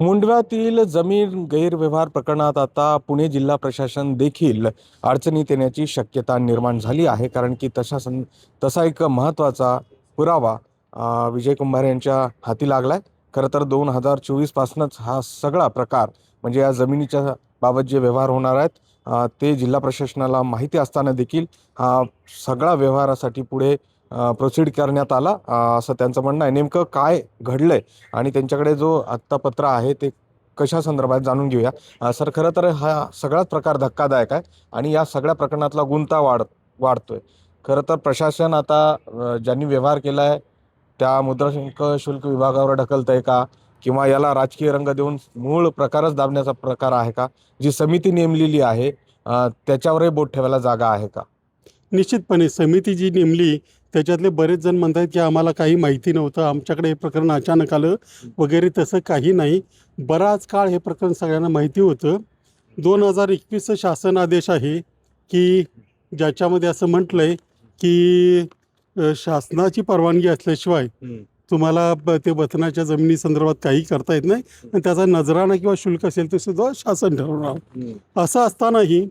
मुंडव्यातील जमीन गैरव्यवहार प्रकरणात आता पुणे जिल्हा प्रशासन देखील अडचणीत येण्याची शक्यता निर्माण झाली आहे कारण की तशा सं तसा एक महत्त्वाचा पुरावा विजय कुंभार यांच्या हाती लागला आहे खरं तर दोन हजार चोवीसपासूनच हा सगळा प्रकार म्हणजे या जमिनीच्या बाबत जे व्यवहार होणार आहेत ते जिल्हा प्रशासनाला माहिती असताना देखील हा सगळा व्यवहारासाठी पुढे प्रोसीड करण्यात आला. असं त्यांचं म्हणणं आहे. नेमकं काय घडलंय आणि त्यांच्याकडे जो आत्ता पत्र आहे ते कशा संदर्भात जाणून घेऊया. सर खरं तर हा सगळाच प्रकार धक्कादायक आहे आणि या सगळ्या प्रकरणातला गुंता वाढ वाढतोय. खरं तर प्रशासन आता ज्यांनी व्यवहार केला आहे त्या मुद्राशुल्क शुल्क विभागावर ढकलत आहे का? किंवा याला राजकीय रंग देऊन मूळ प्रकारच दाबण्याचा प्रकार आहे का? जी समिती नेमलेली आहे त्याच्यावरही बोट ठेवायला जागा आहे का? निश्चितपणे समिती जी नेमली त्याच्यातले बरेच जण म्हणतात की आम्हाला काही माहिती नव्हतं. आमच्याकडे हे प्रकरण अचानक आलं वगैरे तसं काही नाही. बराच काळ हे प्रकरण सगळ्यांना माहिती होतं. दोन हजार एकवीसचं शासन आदेश आहे की ज्याच्यामध्ये असं म्हटलं आहे की शासनाची परवानगी असल्याशिवाय तुम्हाला ते वतनाच्या जमिनी संदर्भात काही करता येत नाही. आणि त्याचा नजराणा किंवा शुल्क असेल ते सुद्धा शासन ठरवणार. असं असतानाही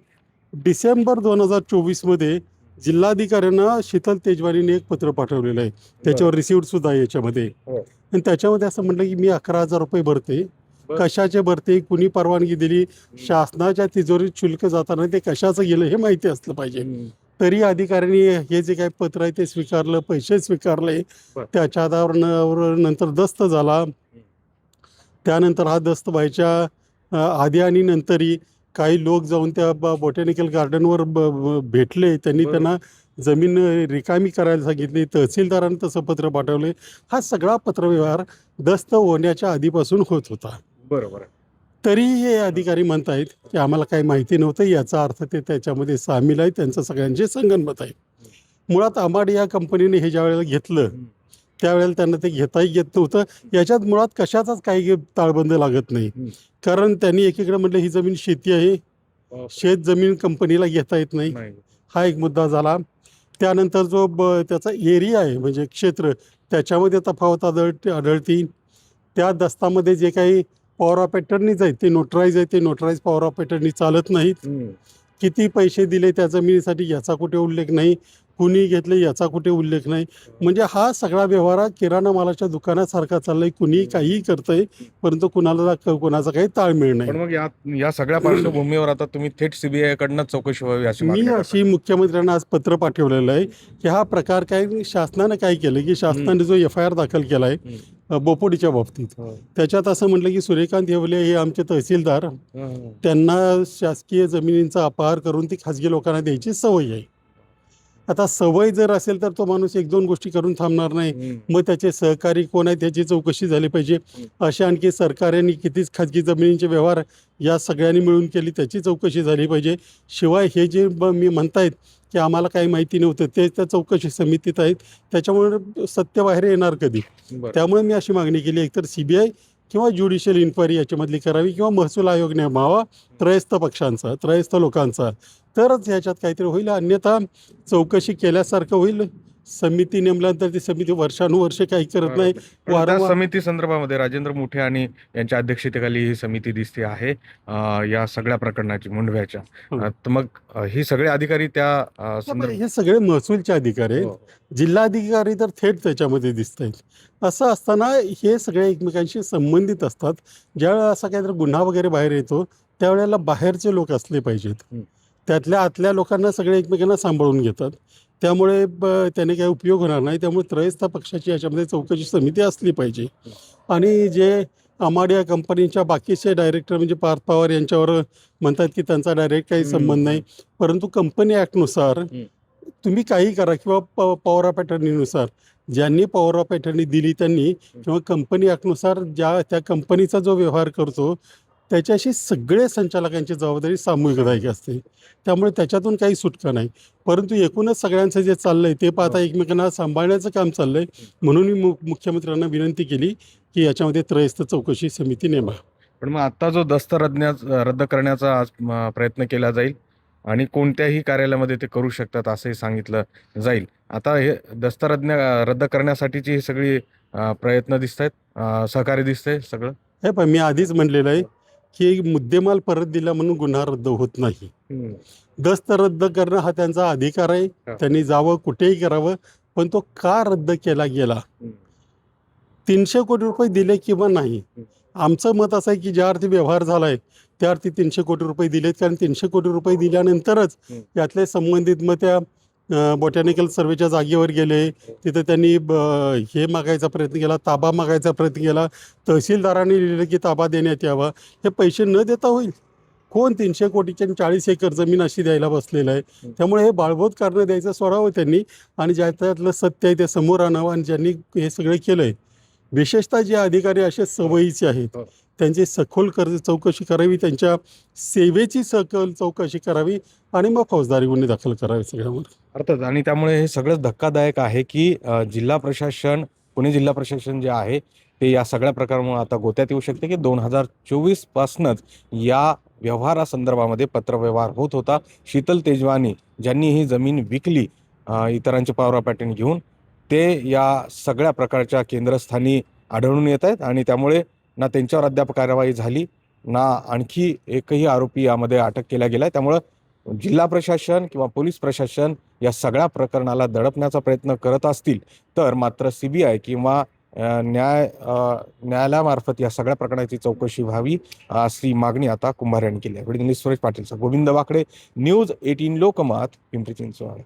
डिसेंबर दोन हजार चोवीसमध्ये जिल्हाधिकाऱ्यांना शीतल तेजवानीने एक पत्र पाठवलेलं आहे. त्याच्यावर रिसिव्ह सुद्धा आहे याच्यामध्ये. हो. आणि त्याच्यामध्ये असं म्हटलं की मी अकरा हजार रुपये भरते. कशाचे भरते? कुणी परवानगी दिली? शासनाच्या तिजोरीत शुल्क जाताना ते कशाचं गेलं हे माहिती असलं पाहिजे. तरी अधिकाऱ्यांनी हे जे काही पत्र आहे ते स्वीकारलं पैसे स्वीकारले. त्याच्या आधारावर नंतर दस्त झाला. त्यानंतर हा दस्त व्हायच्या आधी आणि नंतरही काही लोक जाऊन त्या बॉटॅनिकल गार्डनवर भेटले. त्यांनी. त्यांना जमीन रिकामी करायला सांगितली. तहसीलदारांनी तसं पत्र पाठवले. हा सगळा पत्रव्यवहार दस्त होण्याच्या आधीपासून होत होता. बरोबर. तरी हे अधिकारी म्हणत आहेत की आम्हाला काही माहिती नव्हतं. याचा अर्थ ते त्याच्यामध्ये सामील आहे त्यांचं सगळ्यांचे संगनमत आहे मुळात आमाड या कंपनीने हे ज्या वेळेला घेतलं त्यावेळेला त्यांना ते घेताही येत नव्हतं. याच्यात मुळात कशाचाच काही ताळबंद लागत नाही. कारण त्यांनी एकीकडे म्हटलं ही जमीन शेती आहे. शेत जमीन कंपनीला घेता येत नाही. हा एक मुद्दा झाला. त्यानंतर जो ब त्याचा एरिया आहे म्हणजे क्षेत्र त्याच्यामध्ये तफावत आढळ आढळती. त्या दस्तामध्ये जे काही पॉवर ऑफ अटर्नीज आहेत ते नोटराईज आहे ते नोटराईज पॉवर ऑफ अटर्नी चालत नाहीत. किती पैसे दिले त्या जमिनीसाठी याचा कुठे उल्लेख नाही कुणी घेतले याचा कुठे उल्लेख नाही. म्हणजे हा सगळा व्यवहार किराणा मालाच्या दुकानासारखा चाललाय कुणी काहीही करतंय परंतु कुणाला कोणाचा काही ताळमेळ नाही. पण मग या या सगळ्या पार्श्वभूमीवर आता तुम्ही थेट सीबीआय कडनं चौकशी व्हावी अशी मी. अशी मुख्यमंत्र्यांना आज पत्र पाठवलेलं आहे की हा प्रकार काय शासनानं काय केलं की शासनाने जो एफ आय आर दाखल केला आहे बोपोडीच्या बाबतीत हो. त्याच्यात असं म्हटलं की सूर्यकांत येवले हे आमचे तहसीलदार. त्यांना शासकीय जमिनींचा अपहार करून ती खाजगी लोकांना द्यायची सवय आहे आता सवय जर असेल तर तो माणूस एक दोन गोष्टी करून थांबणार नाही. मग त्याचे सहकारी कोण आहेत त्याची चौकशी झाली पाहिजे. अशा आणखी सरकारने कितीच खाजगी जमिनींचे व्यवहार या सगळ्यांनी मिळून केली त्याची चौकशी झाली पाहिजे. शिवाय हे जे मी म्हणतायत की आम्हाला काही माहिती नव्हतं ते त्या चौकशी समितीत आहेत. त्याच्यामुळे सत्य बाहेर येणार कधी. त्यामुळे मी अशी मागणी केली. एकतर सी बी आय किंवा ज्युडिशियल इन्क्वायरी याच्यामधली करावी किंवा महसूल आयोग नेमावा त्रयस्थ पक्षांचा त्रयस्थ लोकांचा. तरच ह्याच्यात काहीतरी होईल. अन्यथा चौकशी केल्यासारखं होईल. समिती नेमल्यानंतर ती समिती वर्षानुवर्षे काही करत नाही. वारंवार- समिती संदर्भामध्ये राजेंद्र मोठे आणि यांच्या अध्यक्षतेखाली ही समिती दिसते आहे अं, या सगळ्या प्रकरणाची मुंडव्याच्या. हो. अं, तर मग अं, ही सगळे अधिकारी त्या अं, संदर्भ- हे सगळे महसूलचे अधिकारी आहेत. हो. जिल्हाधिकारी तर थेट त्याच्यामध्ये दिसत आहेत असं असताना हे सगळे एकमेकांशी संबंधित असतात. ज्यावेळेला असा काहीतरी गुन्हा वगैरे बाहेर येतो त्यावेळेला बाहेरचे लोक असले पाहिजेत. हं. त्यातल्या आतल्या लोकांना सगळे एकमेकांना सांभाळून घेतात. त्यामुळे त्याने काही उपयोग होणार नाही. त्यामुळे त्रयस्थ पक्षाची याच्यामध्ये चौकशी समिती असली पाहिजे. आणि जे अमाडिया कंपनीच्या बाकीचे डायरेक्टर म्हणजे पार्थ पवार यांच्यावर म्हणतात की त्यांचा डायरेक्ट काही संबंध नाही. परंतु कंपनी ॲक्टनुसार. तुम्ही काही करा किंवा प पॉवर ऑफ अटर्नीनुसार ज्यांनी पॉवर ऑफ अटर्नी दिली त्यांनी किंवा कंपनी ॲक्टनुसार ज्या त्या कंपनीचा जो व्यवहार करतो त्याच्याशी सगळे संचालकांची जबाबदारी सामूहिकदायक असते. त्यामुळे त्याच्यातून काही सुटका नाही. परंतु एकूणच सगळ्यांचं जे चाललंय ते पाहता एकमेकांना सांभाळण्याचं काम चाललंय. म्हणून मी मुख्यमंत्र्यांना विनंती केली की याच्यामध्ये त्रयस्थ चौकशी समिती नेमा. पण मग आता जो दस्त रद्द करण्याचा आज प्रयत्न केला जाईल आणि कोणत्याही कार्यालयामध्ये ते करू शकतात असंही सांगितलं जाईल. आता हे दस्त रद्द रद्द करण्यासाठीची ही सगळी प्रयत्न दिसत आहेत सहकार्य दिसतंय सगळं. हे पण मी आधीच म्हणलेलं आहे की मुद्देमाल परत दिला म्हणून गुन्हा रद्द होत नाही. दस्त रद्द करणं हा त्यांचा अधिकार आहे. त्यांनी जावं कुठेही करावं पण तो का रद्द केला गेला? तीनशे कोटी रुपये दिले किंवा नाही. आमचं मत असं आहे की ज्या अर्थी व्यवहार झाला आहे त्या अर्थी तीनशे कोटी रुपये दिलेत. कारण तीनशे कोटी रुपये दिल्यानंतरच हं. यातले संबंधित मग त्या बॉटॅनिकल सर्वेच्या जागेवर गेले. तिथं त्यांनी ब- हे मागायचा प्रयत्न केला ताबा मागायचा प्रयत्न केला. तहसीलदारांनी लिहिलं की ताबा देण्यात यावा. हे पैसे न देता होईल. कोण तीनशे कोटीच्या चाळीस एकर जमीन अशी द्यायला बसलेलं आहे? त्यामुळे हे बाळबोध कारणं द्यायचं सोडावं त्यांनी. आणि ज्या त्यातलं सत्य आहे ते समोर आणावं आणि ज्यांनी हे सगळं केलं आहे विशेषतः जे अधिकारी असे सवयीचे आहेत. त्यांची सखोल कर्ज चौकशी करावी त्यांच्या सेवेची सखोल चौकशी करावी आणि मग फौजदारी गुन्हे दाखल करावे सगळ्यावर. अर्थात आणि त्यामुळे हे सगळंच धक्कादायक आहे की अ, जिल्हा प्रशासन पुणे जिल्हा प्रशासन जे आहे ते या सगळ्या प्रकारामुळे आता गोत्यात येऊ शकते की दोन हजार चोवीस पासनच या व्यवहारासंदर्भामध्ये पत्रव्यवहार होत होता. शीतल तेजवानी ज्यांनी ही जमीन विकली अ, इतरांचे पावरा पॅटर्न घेऊन ते या सगळ्या प्रकारच्या केंद्रस्थानी आढळून येत आहेत आणि त्यामुळे ना त्यांच्यावर अद्याप कारवाई झाली ना आणखी एकही आरोपी यामध्ये अटक केला गेला त्यामुळं जिल्हा प्रशासन किंवा पोलीस प्रशासन या सगळ्या प्रकरणाला दडपण्याचा प्रयत्न करत असतील तर मात्र सीबीआय किंवा न्याय न्यायालयामार्फत या सगळ्या प्रकरणाची चौकशी व्हावी अशी मागणी आता कुंभार यांनी केली आहे. Suresh Patil sir. Govind Wakade news eighteen Lokmat Pimpri Chinchwad.